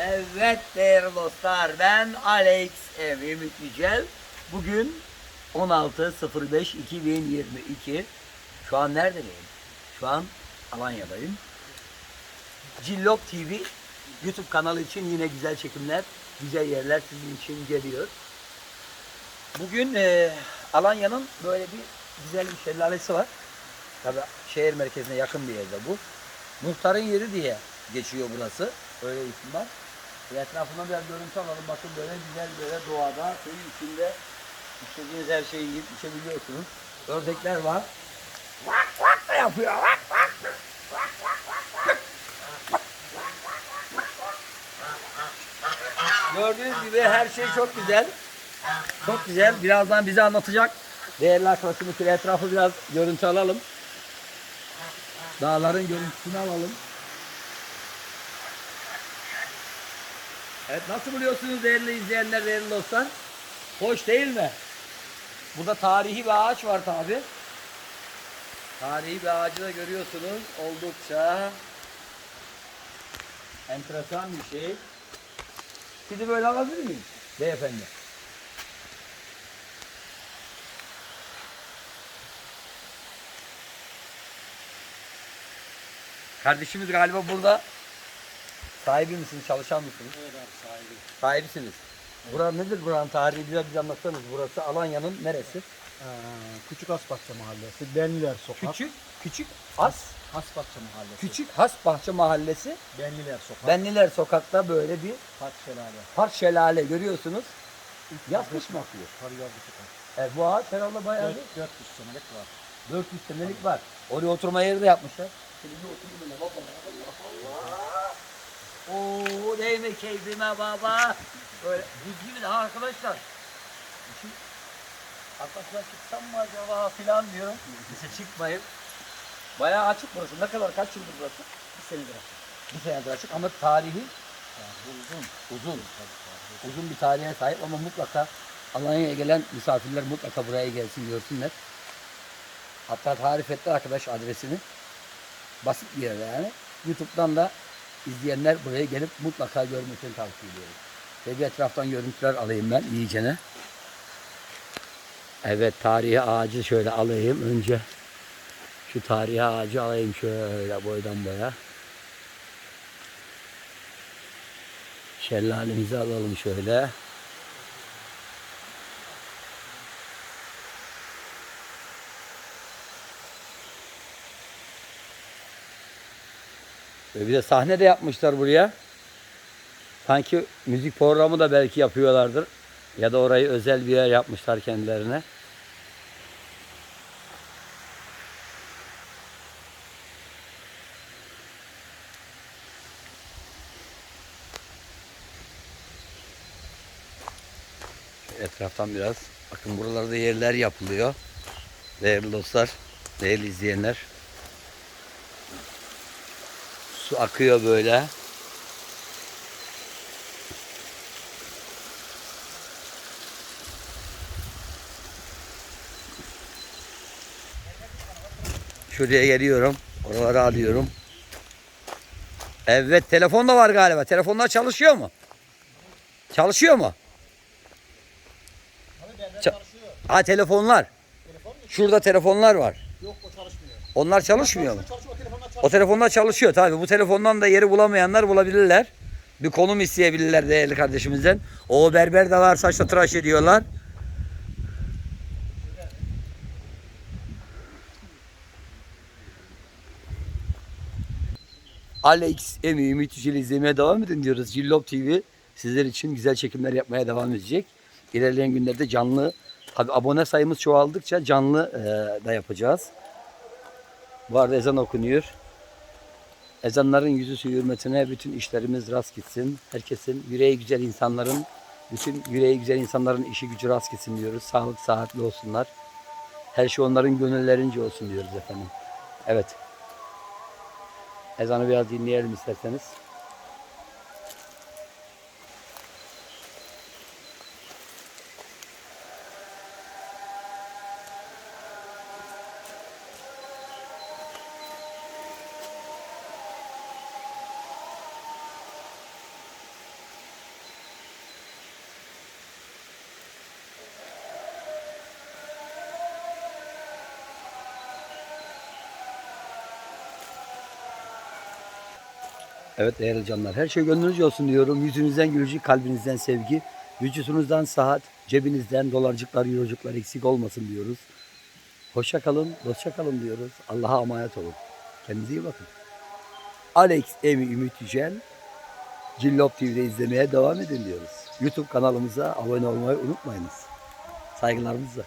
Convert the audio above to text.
Evet değerli dostlar ben Alex M. Ümit Yücel. Bugün 16.05.2022 Şu an neredeyim? Şu an Alanya'dayım. Cillop TV YouTube kanalı için yine güzel çekimler, güzel yerler sizin için geliyor. Bugün e, Alanya'nın böyle bir güzel bir şelalesi var. Tabii şehir merkezine yakın bir yerde bu. Muhtarın yeri diye geçiyor burası. Öyle isim var. Etrafından biraz görüntü alalım. Bakın böyle güzel böyle doğada suyun içinde istediğiniz her şeyi yiyip içebiliyorsunuz. Ördekler var. Vak vak da yapıyor. Vak vak. Gördüğünüz gibi her şey çok güzel. Çok güzel. Birazdan bize anlatacak. Değerli arkadaşımız etrafı biraz görüntü alalım. Dağların görüntüsünü alalım. Evet nasıl buluyorsunuz değerli izleyenler, değerli dostlar? Hoş değil mi? Burada tarihi bir ağaç var tabi. Tarihi bir ağacı da görüyorsunuz. Oldukça enteresan bir şey. Sizi böyle alabilir miyim? Beyefendi. Kardeşimiz galiba burada sahibi misiniz, çalışan mısınız? Evet abi sahibi. Sahibisiniz. Bura nedir buranın tarihi bize bize anlatsanız. Burası Alanya'nın neresi? Ee, Küçük Asbahçe Mahallesi, Benliler Sokak. Küçük, küçük As, Hasbahçe Mahallesi. küçük Hasbahçe Mahallesi. Benliler Sokak. Benliler sokakta böyle bir Park Şelale. park şelale görüyorsunuz. Yaz kış mı akıyor? Kar sokak. Evet, bu ağaç herhalde bayağı bir 400 senelik var. 400 senelik var. Oraya oturma yeri de yapmışlar. Şimdi öyle baba. Allah Allah. Değme keyfime baba. Böyle buz gibi de ha arkadaşlar. Şu arkadaşlar çıksam mı acaba filan diyorum. Neyse çıkmayayım. Bayağı açık burası. Ne kadar kaç yıldır burası? Bir senedir açık. Bir senedir açık ama tarihi uzun. uzun. Uzun bir tarihe sahip ama mutlaka Alanya'ya gelen misafirler mutlaka buraya gelsin görsünler. Hatta tarif etti arkadaş adresini. Basit bir yer yani. YouTube'dan da izleyenler buraya gelip mutlaka görmesini tavsiye ediyorum. Ve bir etraftan görüntüler alayım ben iyicene. Evet tarihi ağacı şöyle alayım önce. Şu tarihi ağacı alayım şöyle boydan boya. Şelalemizi alalım şöyle. Ve bir de sahne de yapmışlar buraya. Sanki müzik programı da belki yapıyorlardır. Ya da orayı özel bir yer yapmışlar kendilerine. Etraftan biraz. Bakın buralarda yerler yapılıyor. Değerli dostlar, değerli izleyenler. Su akıyor böyle. Şuraya geliyorum. Oraları alıyorum. Evet telefon da var galiba. Telefonlar çalışıyor mu? Çalışıyor mu? Abi çalışıyor. Ha telefonlar. Telefon? Şurada telefonlar var. Yok o çalışmıyor. Onlar çalışmıyor mu? O telefonlar O çalışıyor. çalışıyor tabii. Bu telefondan da yeri bulamayanlar bulabilirler. Bir konum isteyebilirler değerli kardeşimizden. O berber de saçla tıraş ediyorlar. Alex Emi Ümit Yücel izlemeye devam edin diyoruz. Cillop TV sizler için güzel çekimler yapmaya devam edecek. İlerleyen günlerde canlı, tabii abone sayımız çoğaldıkça canlı eee, da yapacağız. Arada ezan okunuyor. Ezanların yüzü suyu hürmetine bütün işlerimiz rast gitsin. Herkesin yüreği güzel insanların, bütün yüreği güzel insanların işi gücü rast gitsin diyoruz. Sağlık saatli olsunlar. Her şey onların gönüllerince olsun diyoruz efendim. Evet. Ezanı biraz dinleyelim isterseniz. Evet değerli canlar. Her şey gönlünüzce olsun diyorum. Yüzünüzden gülücük, kalbinizden sevgi, vücutunuzdan saat, cebinizden dolarcıklar, eurocuklar eksik olmasın diyoruz. Hoşça kalın, dostça kalın diyoruz. Allah'a emanet olun. Kendinize iyi bakın. Alex Emi Ümit Yücel, Cillop TV'de izlemeye devam edin diyoruz. YouTube kanalımıza abone olmayı unutmayınız. Saygılarımızla.